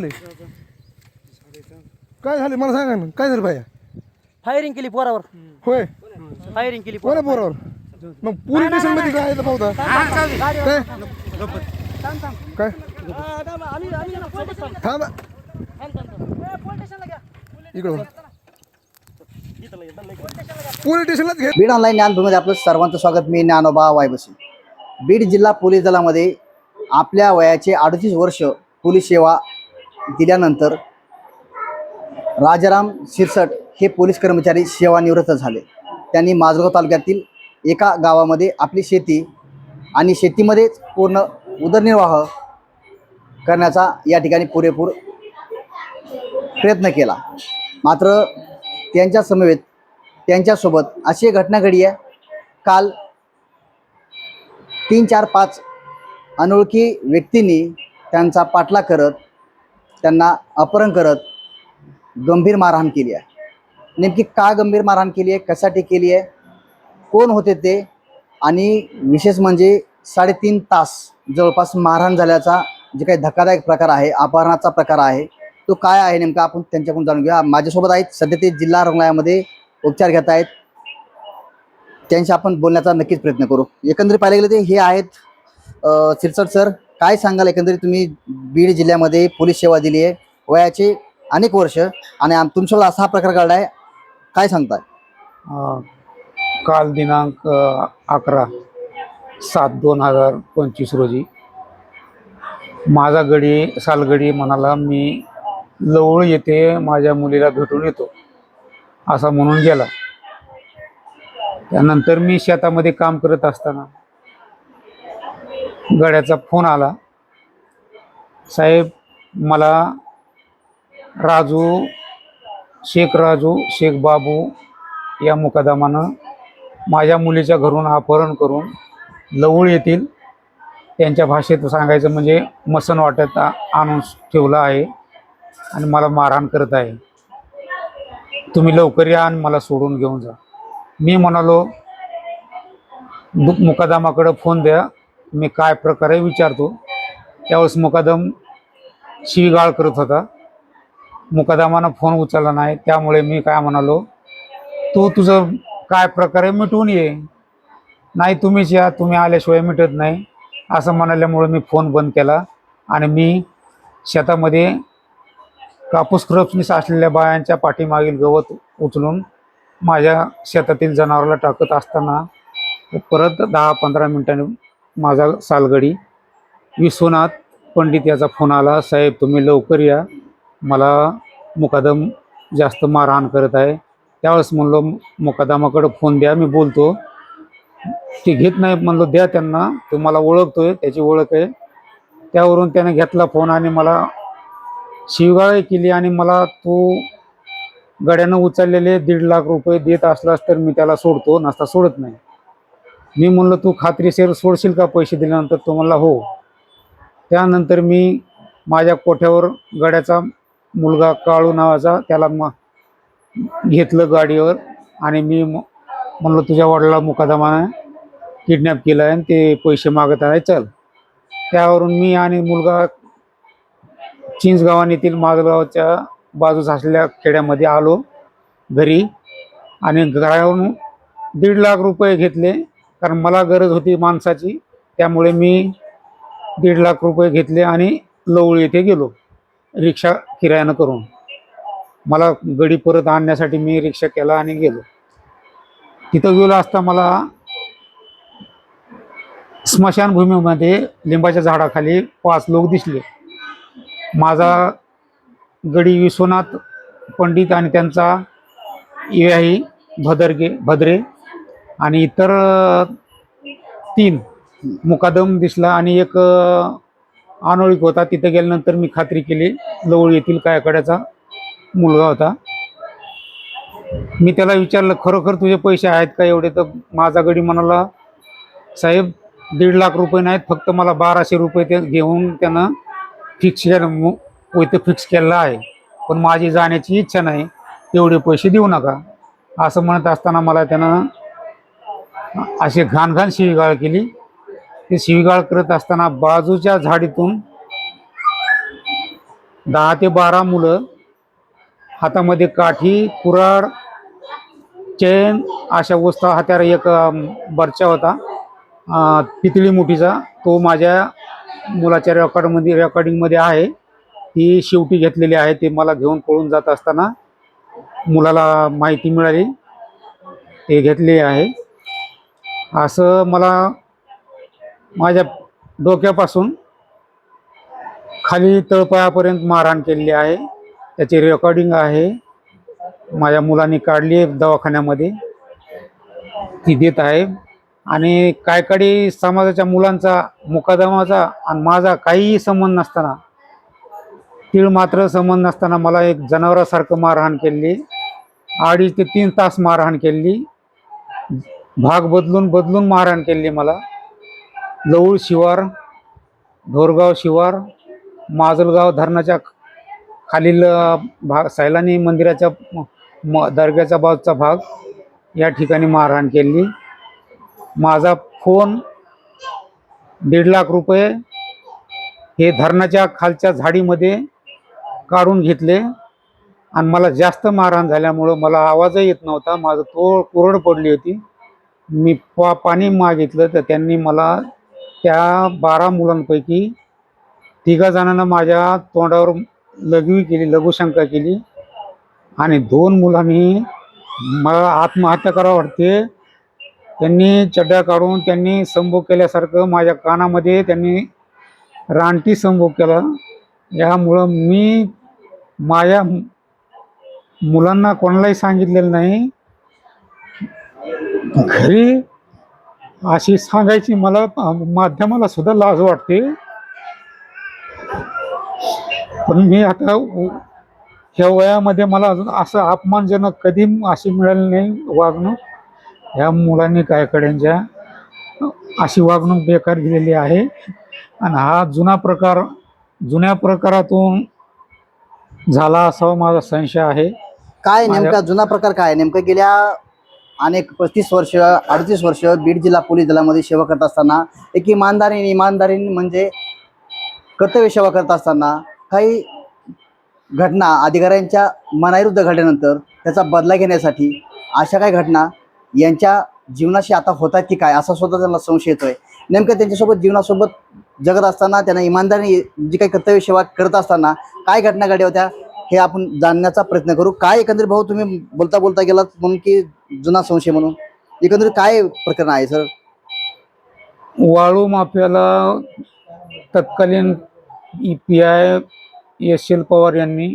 काय झाले? काय झाले? मला सांगा ना. काय झालं बाया? फायरिंग केली पोरावर. होय. फायरिंग केली कोणा बरोबर मग पोलीस स्टेशनमध्ये काय येतं पाहता काय? काय? थांबा. इकडं. पोलीस स्टेशनलाच घे. बीड ऑनलाईन ज्ञानभूमीमध्ये आपलं सर्वांचं स्वागत. मी ज्ञानोबा वायबसी. बीड जिल्हा पोलीस दलामध्ये आपल्या वयाचे अडतीस वर्ष पोलीस सेवा दिल्यानंतर राजाराम शिरसट हे पोलीस कर्मचारी सेवानिवृत्त झाले. त्यांनी माजगाव तालुक्यातील एका गावामध्ये आपली शेती आणि शेतीमध्येच पूर्ण उदरनिर्वाह करण्याचा या ठिकाणी पुरेपूर प्रयत्न केला. मात्र त्यांच्या समवेत त्यांच्यासोबत अशी एक घटना घडी आहे. काल तीन चार पाच अनोळखी व्यक्तींनी त्यांचा पाठलाग करत त्यांना अपहरण करत गंभीर मारहाण केली आहे. नेमकी का गंभीर मारहाण केली आहे? कशासाठी केली आहे? कोण होते ते? आणि विशेष म्हणजे साडेतीन तास जवळपास मारहाण झाल्याचा जे काही धक्कादायक प्रकार आहे अपहरणाचा प्रकार आहे तो काय आहे नेमका आपण त्यांच्याकडून जाणून घेऊया. माझ्यासोबत आहेत सध्या ते जिल्हा रुग्णालयामध्ये उपचार घेत आहेत. त्यांशी आपण बोलण्याचा नक्कीच प्रयत्न करू. एकंदरीत पाहायला गेलं ते हे आहेत सिरसट सर काय सांगाल? एकंदरीत तुम्ही बीड जिल्ह्यामध्ये पोलीस सेवा दिली आहे. वयाचे अनेक वर्ष आणि आम- तुमच्यासोबत असा हा प्रकार घडला आहे काय सांगताय? अ, काल दिनांक अ, अकरा सात दोन हजार पंचवीस रोजी माझा गडी सालगडी म्हणाला मी जवळ येथे माझ्या मुलीला भेटून येतो. असा म्हणून गेला. त्यानंतर मी शेतामध्ये काम करत असताना गड्याचा फोन आला. साहेब मला राजू शेख राजू शेख बाबू या मुकादमानं माझ्या मुलीच्या घरून अपहरण करून लवळ येथील त्यांच्या भाषेत सांगायचं म्हणजे मसन वाटत आणून ठेवलं आहे आणि मला मारहाण करत आहे. तुम्ही लवकर या आणि मला सोडून घेऊन जा. मी म्हणालो दु फोन द्या. मी काय प्रकारे विचारतो त्यावेळेस मुकादम शिवीगाळ करत होता. मुकादमानं फोन उचलला नाही त्यामुळे मी काय म्हणालो तू तुझं काय प्रकारे मिटवून ये. नाही तुम्हीच या तुम्ही आल्याशिवाय मिटत नाही. असं म्हणाल्यामुळे मी फोन बंद केला आणि मी शेतामध्ये कापूस क्रप्सनीस असलेल्या बायांच्या पाठीमागील गवत उचलून माझ्या शेतातील जनावराला टाकत असताना परत दहा पंधरा मिनिटांनी माझा सालगडी. विश्वनाथ पंडित याचा फोन आला साहेब तुम्ही लवकर या. मला मुकादम जास्त मारहाण करत आहे. त्यावेळेस म्हणलो मुकादमाकडं फोन द्या मी बोलतो. ते घेत नाही म्हणलो द्या त्यांना. तो मला ओळखतोय त्याची ओळख आहे. त्यावरून त्याने घेतला फोन आणि मला शिवगाळी केली आणि मला तू गड्यानं उचललेले दीड लाख रुपये देत असलास तर मी त्याला सोडतो नसता सोडत नाही. मी म्हणलं तू खात्रीशीर सोडशील का पैसे दिल्यानंतर? तो म्हणला हो. त्यानंतर मी माझ्या कोठ्यावर गड्याचा मुलगा काळू नावाचा त्याला म घेतलं गाडीवर आणि मी म- म्हणलं तुझ्या वडिला मुकादमानं किडनॅप केलं आहे आणि ते पैसे मागत आहे चल. त्यावरून मी आणि मुलगा चिंचगावान येथील माजगावच्या बाजूस असलेल्या खेड्यामध्ये आलो घरी आणि घरावरून दीड लाख रुपये घेतले. कारण मला गरज होती माणसाची. त्यामुळे मी दीड लाख रुपये घेतले आणि लवळ येथे गेलो. रिक्षा किरायानं करून. मला गडी परत आणण्यासाठी मी रिक्षा केला आणि गेलो. तिथं गेलो असता मला स्मशानभूमीमध्ये लिंबाच्या झाडाखाली पाच लोक दिसले. माझा गडी विश्वनाथ पंडित आणि त्यांचा इव्याही भदरगे भद्रे आणि इतर तीन मुकादम दिसला आणि एक आनोळीक होता. तिथे गेल्यानंतर मी खात्री केली जवळ येथील कायाकड्याचा मुलगा होता. मी त्याला विचारलं खरोखर तुझे पैसे आहेत का एवढे? तर माझा गडी म्हणाला साहेब दीड लाख रुपये नाहीत फक्त मला बाराशे रुपये ते घेऊन त्यानं फिक्स केलं इथं फिक्स केलेला आहे. पण माझी जाण्याची इच्छा नाही. तेवढे पैसे देऊ नका. असं म्हणत असताना मला त्यानं अशी घाण घाण शिवीगाळ केली. ती शिवीगाळ करत असताना बाजूच्या झाडीतून दहा ते बारा मुलं हातामध्ये काठी कुराड चैन अशा वस्तू हात्यार एक अं, बर्चा होता. पितळी मुठीचा. तो माझ्या मुलाच्या रेकॉर्डमध्ये रेकॉर्डिंगमध्ये आहे. ती शेवटी घेतलेली आहे. ते मला घेऊन पळून जात असताना मुलाला माहिती मिळाली. ते घेतले आहे. असं मला माझ्या डोक्यापासून खाली तळपायापर्यंत मारहाण केलेली आहे. त्याची रेकॉर्डिंग आहे. माझ्या मुलांनी काढली आहे दवाखान्यामध्ये. ती देत आहे. आणि कायकाडी समाजाच्या मुलांचा मुकादमाचा आणि माझा काहीही संबंध नसताना तीळ मात्र संबंध नसताना मला एक जनावरासारखं मारहाण केली. अडीच ते तीन तास मारहाण केली. भाग बदलून बदलून मारहाण केली मला. लवूळ शिवार ढोरगाव शिवार माजलगाव धरणाच्या खालील भाग सैलानी मंदिराच्या म- म दर्ग्याचा बाजूचा भाग. या ठिकाणी मारहाण केली. माझा फोन दीड लाख रुपये हे धरणाच्या खालच्या झाडीमध्ये काढून घेतले आणि मला जास्त मारहाण झाल्यामुळं मला आवाजही येत नव्हता. माझं तोड कोरड पडली होती. मी पा पाणी मागितलं तर त्यांनी मला त्या बारा मुलांपैकी तिघा जणांना माझ्या तोंडावर लघवी केली लघुशंका केली. आणि दोन मुलांनी मला आत्महत्या करावं वाटते. त्यांनी चड्ड्या काढून त्यांनी संभोग केल्यासारखं माझ्या कानामध्ये त्यांनी रानटी संभोग केला. यामुळं मी माझ्या मुलांना कोणालाही सांगितलेलं नाही. घरी? अशी सांगायची मला माध्यमाला सुद्धा लाज वाटते. पण मी आता ह्या वयामध्ये मला अजून असं अपमानजनक कधी अशी मिळाली नाही वागणूक. ह्या मुलांनी कायकड्यांच्या अशी वागणूक बेकार दिलेली आहे. आणि हा जुना प्रकार जुन्या प्रकारातून झाला असावा माझा संशय आहे. काय नेमका जुना प्रकार काय? नेमकं गेल्या अनेक पस्तीस वर्ष अडतीस वर्ष बीड जिल्हा पोलीस दलामध्ये सेवा करत असताना एक इमानदारीने इमानदारीने म्हणजे कर्तव्य सेवा करत असताना काही घटना अधिकाऱ्यांच्या मनाविरुद्ध घडल्यानंतर त्याचा बदला घेण्यासाठी अशा काही घटना यांच्या जीवनाशी आता होतात की काय असा सुद्धा त्यांना संशय येतोय. नेमकं त्यांच्यासोबत जीवनासोबत जगत असताना त्यांना इमानदारीने जी काही कर्तव्य सेवा करत असताना काय घटना घडल्या होत्या हे आपण जाणण्याचा प्रयत्न करू. काय एकंदरीत भाऊ तुम्ही बोलता बोलता गेलात म्हणून की जुना संशय म्हणून? एकंदरीत काय प्रकरण आहे सर? वाळू माफियाला तत्कालीन E P I S L Pawar यांनी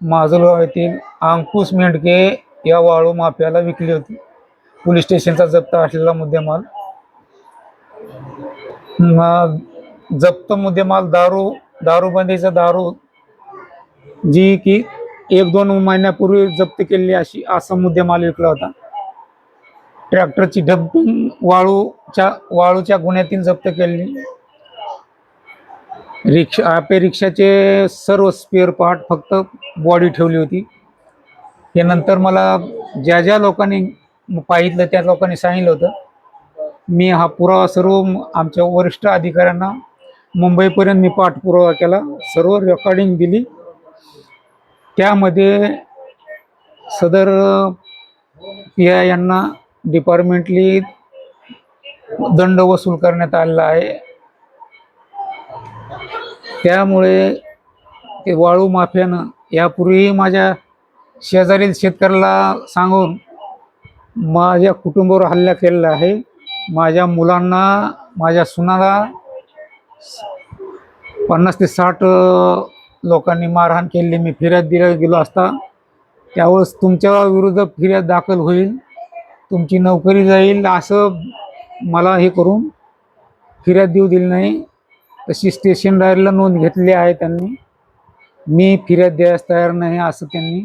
माजलगाव येथील अंकुश मेंढके या वाळू माफियाला विकली होती. पोलीस स्टेशनचा जप्त असलेला मुद्देमाल. जप्त मुद्देमाल दारू दारूबंदीचा दारू जी की एक दोन महिन्यापूर्वी जप्त केलेली अशी असा मुद्देमाल विकला होता. ट्रॅक्टरची डब्बिंग वाळूच्या वाळूच्या गुन्ह्यातील जप्त केली. रिक्षा आपे रिक्षाचे सर्व स्पेअर पार्ट फक्त बॉडी ठेवली होती. हे नंतर मला ज्या ज्या लोकांनी पाहितलं त्या लोकांनी सांगितलं होतं मी हा पुरावा सर्व आमच्या वरिष्ठ अधिकाऱ्यांना मुंबईपर्यंत मी पाठपुरावा केला सर्व रेकॉर्डिंग दिली. त्यामध्ये सदर पिया यांना डिपार्टमेंटली दंड वसूल करण्यात आलेला आहे. त्यामुळे ते वाळू माफियानं यापूर्वीही माझ्या शेजारील शेतकऱ्याला सांगून माझ्या कुटुंबावर हल्ला केलेला आहे. माझ्या मुलांना माझ्या सुनाला पन्नास ते साठ लोकांनी मारहाण केली मी फिर्याद दिला गेलो असता. त्यावेळेस तुमच्या विरुद्ध फिर्याद दाखल होईल. तुमची नोकरी जाईल असं मला हे करून फिर्याद देऊ दिली नाही. तशी स्टेशन डायरीला नोंद घेतली आहे त्यांनी. मी फिर्याद द्यायला तयार नाही असं त्यांनी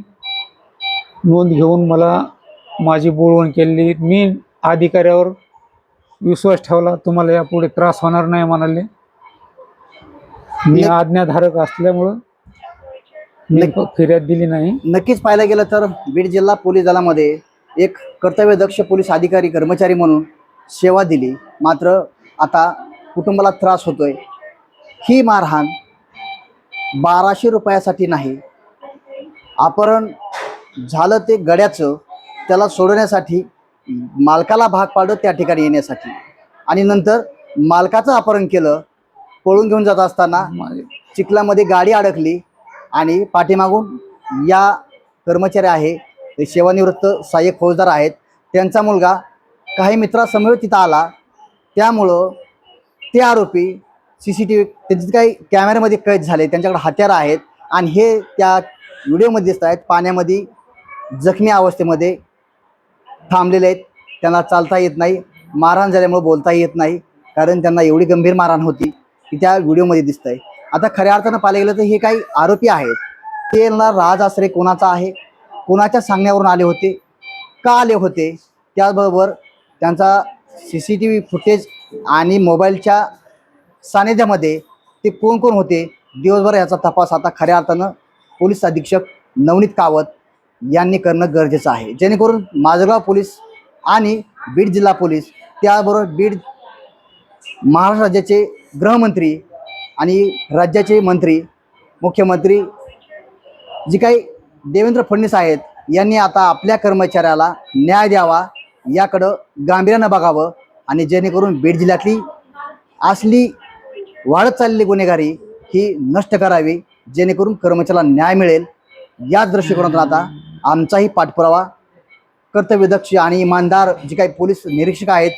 नोंद घेऊन मला माझी बोलवण केली. मी अधिकाऱ्यावर विश्वास ठेवला तुम्हाला यापुढे त्रास होणार नाही म्हणाले. मी आज्ञाधारक असल्यामुळं मी फिर्याद दिली नाही. नक्कीच पाहायला गेलं तर बीड जिल्हा पोलीस दलामध्ये एक कर्तव्यदक्ष पोलीस अधिकारी कर्मचारी म्हणून सेवा दिली. मात्र आता कुटुंबाला त्रास होतोय. ही मारहाण बाराशे रुपयासाठी नाही. अपहरण झालं ते गड्याचं त्याला सोडवण्यासाठी मालकाला भाग पाडत त्या ठिकाणी येण्यासाठी. आणि नंतर मालकाचं अपहरण केलं पळून घेऊन जात असताना चिखलामध्ये गाडी अडकली आणि पाठीमागून या कर्मचारी आहे ते सेवानिवृत्त सहाय्यक फौजदार आहेत. त्यांचा मुलगा काही मित्रासमोर तिथं आला. त्यामुळं ते आरोपी सी सी टी व्ही त्यांचे काही कॅमेऱ्यामध्ये कैद झाले. त्यांच्याकडे हत्यारं आहेत आणि हे त्या व्हिडिओमध्ये दिसत आहेत. पाण्यामध्ये जखमी अवस्थेमध्ये थांबलेले आहेत. त्यांना चालता येत नाही. मारहाण झाल्यामुळे बोलता येत नाही. कारण त्यांना एवढी गंभीर मारहाण होती. की त्या व्हिडिओमध्ये दिसत आहे आता खऱ्या अर्थानं पाहिलं गेलं तर हे काही आरोपी आहेत. ते ना राज आश्रय कोणाचा आहे? कोणाच्या सांगण्यावरून आले होते? का आले होते? त्याचबरोबर त्यांचा C C T V footage आणि मोबाईलच्या सानिध्यामध्ये ते कोण कोण होते? दिवसभर याचा तपास आता खऱ्या अर्थानं पोलीस अधीक्षक नवनीत कावत यांनी करणं गरजेचं आहे. जेणेकरून माजगाव पोलीस आणि बीड जिल्हा पोलीस त्याबरोबर बीड महाराष्ट्र राज्याचे गृहमंत्री आणि राज्याचे मंत्री मुख्यमंत्री जी काही देवेंद्र फडणवीस आहेत यांनी आता आपल्या कर्मचाऱ्याला न्याय द्यावा याकडं गांभीर्यानं बघावं आणि जेणेकरून बीड जिल्ह्यातली असली वाढत चाललेली गुन्हेगारी ही नष्ट करावी जेणेकरून कर्मचाऱ्याला न्याय मिळेल. याच दृष्टिकोनातून आता आमचाही पाठपुरावा कर्तव्यदक्ष आणि इमानदार जे काही पोलीस निरीक्षक आहेत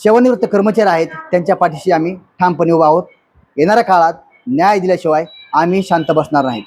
सेवानिवृत्त कर्मचारी आहेत त्यांच्या पाठीशी आम्ही ठामपणे उभा आहोत. येणाऱ्या काळात न्याय दिल्याशिवाय आम्ही शांत बसणार नाही